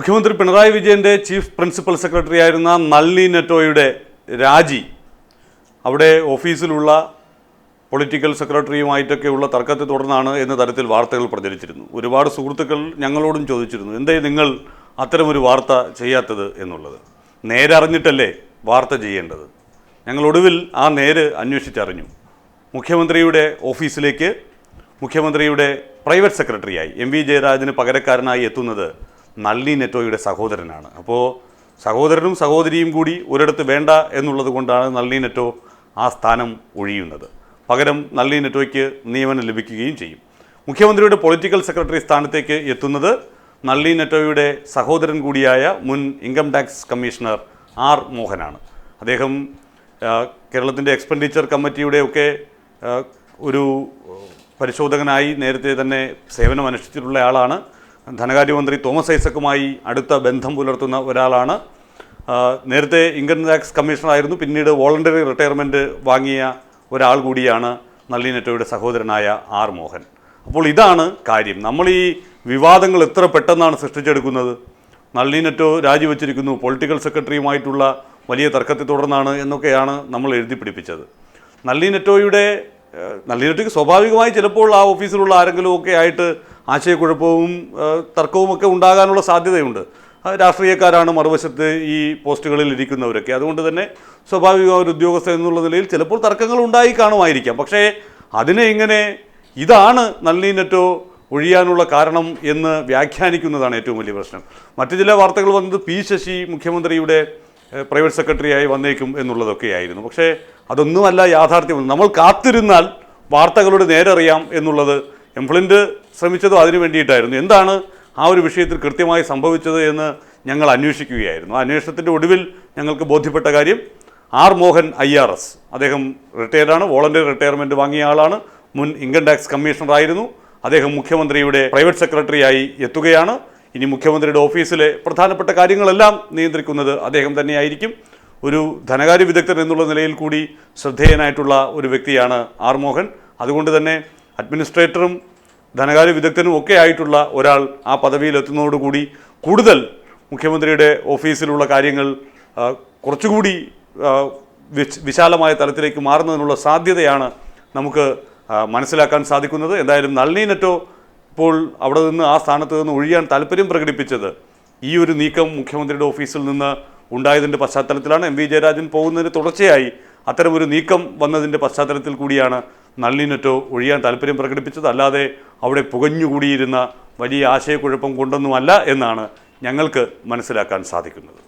മുഖ്യമന്ത്രി പിണറായി വിജയന്റെ chief principal secretary ആയിരുന്ന നളിനി നെറ്റോയുടെ രാജി അവിടെ ഓഫീസിലുള്ള പൊളിറ്റിക്കൽ സെക്രട്ടറിയുമായിട്ടൊക്കെയുള്ള തർക്കത്തെ തുടർന്നാണ് എന്ന തരത്തിൽ വാർത്തകൾ പ്രചരിച്ചിരുന്നു. ഒരുപാട് സുഹൃത്തുക്കൾ ഞങ്ങളോടും ചോദിച്ചിരുന്നു എന്തേ നിങ്ങൾ അത്തരമൊരു വാർത്ത ചെയ്യാത്തത് എന്നുള്ളത്? നേരെ അറിഞ്ഞിട്ടല്ലേ വാർത്ത ചെയ്യേണ്ടത്? ഞങ്ങളൊടുവിൽ ആ നേര് അന്വേഷിച്ചറിഞ്ഞു. മുഖ്യമന്ത്രിയുടെ ഓഫീസിലേക്ക് മുഖ്യമന്ത്രിയുടെ പ്രൈവറ്റ് സെക്രട്ടറിയായി എം വി ജയരാജന് പകരക്കാരനായി എത്തുന്നത് നളിനി നെറ്റോയുടെ സഹോദരനാണ്. അപ്പോൾ സഹോദരനും സഹോദരിയും കൂടി ഒരിടത്ത് വേണ്ട എന്നുള്ളത് കൊണ്ടാണ് നള്ളി നെറ്റോ ആ സ്ഥാനം ഒഴിയുന്നത്. പകരം നള്ളി നെറ്റോയ്ക്ക് നിയമനം ലഭിക്കുകയും ചെയ്യും. മുഖ്യമന്ത്രിയുടെ പൊളിറ്റിക്കൽ സെക്രട്ടറി സ്ഥാനത്തേക്ക് എത്തുന്നത് നള്ളി നെറ്റോയുടെ സഹോദരൻ കൂടിയായ മുൻ ഇൻകം ടാക്സ് കമ്മീഷണർ ആർ മോഹനാണ്. അദ്ദേഹം കേരളത്തിന്റെ എക്സ്പെൻഡിച്ചർ കമ്മിറ്റിയുടെ ഒക്കെ ഒരു പരിശോധകനായി നേരത്തെ തന്നെ സേവനം അനുഷ്ഠിച്ചിട്ടുള്ള ആളാണ്. ധനകാര്യമന്ത്രി തോമസ് ഐസക്കുമായി അടുത്ത ബന്ധം പുലർത്തുന്ന ഒരാളാണ്. നേരത്തെ ഇൻകം ടാക്സ് കമ്മീഷണറായിരുന്നു പിന്നീട് വോളണ്ടറി റിട്ടയർമെന്റ് വാങ്ങിയ ഒരാൾ കൂടിയാണ് നള്ളി നെറ്റോയുടെ സഹോദരനായ ആർ മോഹൻ. അപ്പോൾ ഇതാണ് കാര്യം. നമ്മൾ ഈ വിവാദങ്ങൾ എത്ര പെട്ടെന്നാണ് സൃഷ്ടിച്ചെടുക്കുന്നത്? നള്ളി നെറ്റോ രാജിവെച്ചിരിക്കുന്നു പൊളിറ്റിക്കൽ സെക്രട്ടറിയുമായിട്ടുള്ള വലിയ തർക്കത്തെ തുടർന്നാണ് എന്നൊക്കെയാണ് നമ്മൾ എഴുതി പിടിപ്പിച്ചത്. നള്ളി നെറ്റോയുടെ നള്ളി നെറ്റോയ്ക്ക് സ്വാഭാവികമായി ചിലപ്പോൾ ആ ഓഫീസിലുള്ള ആരെങ്കിലും ഒക്കെ ആയിട്ട് ആശയക്കുഴപ്പവും തർക്കവുമൊക്കെ ഉണ്ടാകാനുള്ള സാധ്യതയുണ്ട്. രാഷ്ട്രീയക്കാരാണ് മറുവശത്ത് ഈ പോസ്റ്റുകളിൽ ഇരിക്കുന്നവരൊക്കെ. അതുകൊണ്ട് തന്നെ സ്വാഭാവികമായ ഒരു ഉദ്യോഗസ്ഥ എന്നുള്ള നിലയിൽ ചിലപ്പോൾ തർക്കങ്ങൾ ഉണ്ടായി കാണുമായിരിക്കാം. പക്ഷേ അതിനെ ഇങ്ങനെ ഇതാണ് നല്ലീനറ്റോ നെറ്റോ ഒഴിയാനുള്ള കാരണം എന്ന് വ്യാഖ്യാനിക്കുന്നതാണ് ഏറ്റവും വലിയ പ്രശ്നം. മറ്റു ചില വാർത്തകൾ വന്നത് പി ശശി മുഖ്യമന്ത്രിയുടെ പ്രൈവറ്റ് സെക്രട്ടറിയായി വന്നേക്കും എന്നുള്ളതൊക്കെയായിരുന്നു പക്ഷേ അതൊന്നുമല്ല യാഥാർത്ഥ്യം. നമ്മൾ കാത്തിരുന്നാൽ വാർത്തകളുടെ നേരറിയാം എന്നുള്ളത് എംപ്ലിന്റ് ശ്രമിച്ചതും അതിനു വേണ്ടിയിട്ടായിരുന്നു. എന്താണ് ആ ഒരു വിഷയത്തിൽ കൃത്യമായി സംഭവിച്ചത് എന്ന് ഞങ്ങൾ അന്വേഷിക്കുകയായിരുന്നു. ആ അന്വേഷണത്തിന്റെ ഒടുവിൽ ഞങ്ങൾക്ക് ബോധ്യപ്പെട്ട കാര്യം R Mohan I R S അദ്ദേഹം റിട്ടയർഡാണ് വോളണ്ടിയർ റിട്ടയർമെന്റ് വാങ്ങിയ ആളാണ് മുൻ ഇൻകം ടാക്സ് കമ്മീഷണറായിരുന്നു അദ്ദേഹം മുഖ്യമന്ത്രിയുടെ പ്രൈവറ്റ് സെക്രട്ടറിയായി എത്തുകയാണ്. ഇനി മുഖ്യമന്ത്രിയുടെ ഓഫീസിലെ പ്രധാനപ്പെട്ട കാര്യങ്ങളെല്ലാം നിയന്ത്രിക്കുന്നത് അദ്ദേഹം തന്നെയായിരിക്കും. ഒരു ധനകാര്യ വിദഗ്ധൻ എന്നുള്ള നിലയിൽ കൂടി ശ്രദ്ധേയനായിട്ടുള്ള ഒരു വ്യക്തിയാണ് ആർ മോഹൻ. അതുകൊണ്ട് തന്നെ അഡ്മിനിസ്ട്രേറ്ററും ധനകാര്യ വിദഗ്ധനും ഒക്കെ ആയിട്ടുള്ള ഒരാൾ ആ പദവിയിലെത്തുന്നതോടുകൂടി കൂടുതൽ മുഖ്യമന്ത്രിയുടെ ഓഫീസിലുള്ള കാര്യങ്ങൾ കുറച്ചുകൂടി വിശാലമായ തലത്തിലേക്ക് മാറുന്നതിനുള്ള സാധ്യതയാണ് നമുക്ക് മനസ്സിലാക്കാൻ സാധിക്കുന്നത്. എന്തായാലും നളിനി നെറ്റോ ഇപ്പോൾ അവിടെ നിന്ന് ആ സ്ഥാനത്ത് നിന്ന് ഒഴിയാൻ താല്പര്യം പ്രകടിപ്പിച്ചത് ഈ ഒരു നീക്കം മുഖ്യമന്ത്രിയുടെ ഓഫീസിൽ നിന്ന് ഉണ്ടായതിന്റെ പശ്ചാത്തലത്തിലാണ്. എം വി ജയരാജൻ പോകുന്നതിന് തുടർച്ചയായി അത്തരമൊരു നീക്കം വന്നതിന്റെ പശ്ചാത്തലത്തിൽ കൂടിയാണ് നളിനി നെറ്റോ ഒഴിയാൻ താല്പര്യം പ്രകടിപ്പിച്ചത്. അല്ലാതെ അവിടെ പുകഞ്ഞുകൂടിയിരുന്ന വലിയ ആശയക്കുഴപ്പം കൊണ്ടൊന്നുമല്ല എന്നാണ് ഞങ്ങൾക്ക് മനസ്സിലാക്കാൻ സാധിക്കുന്നത്.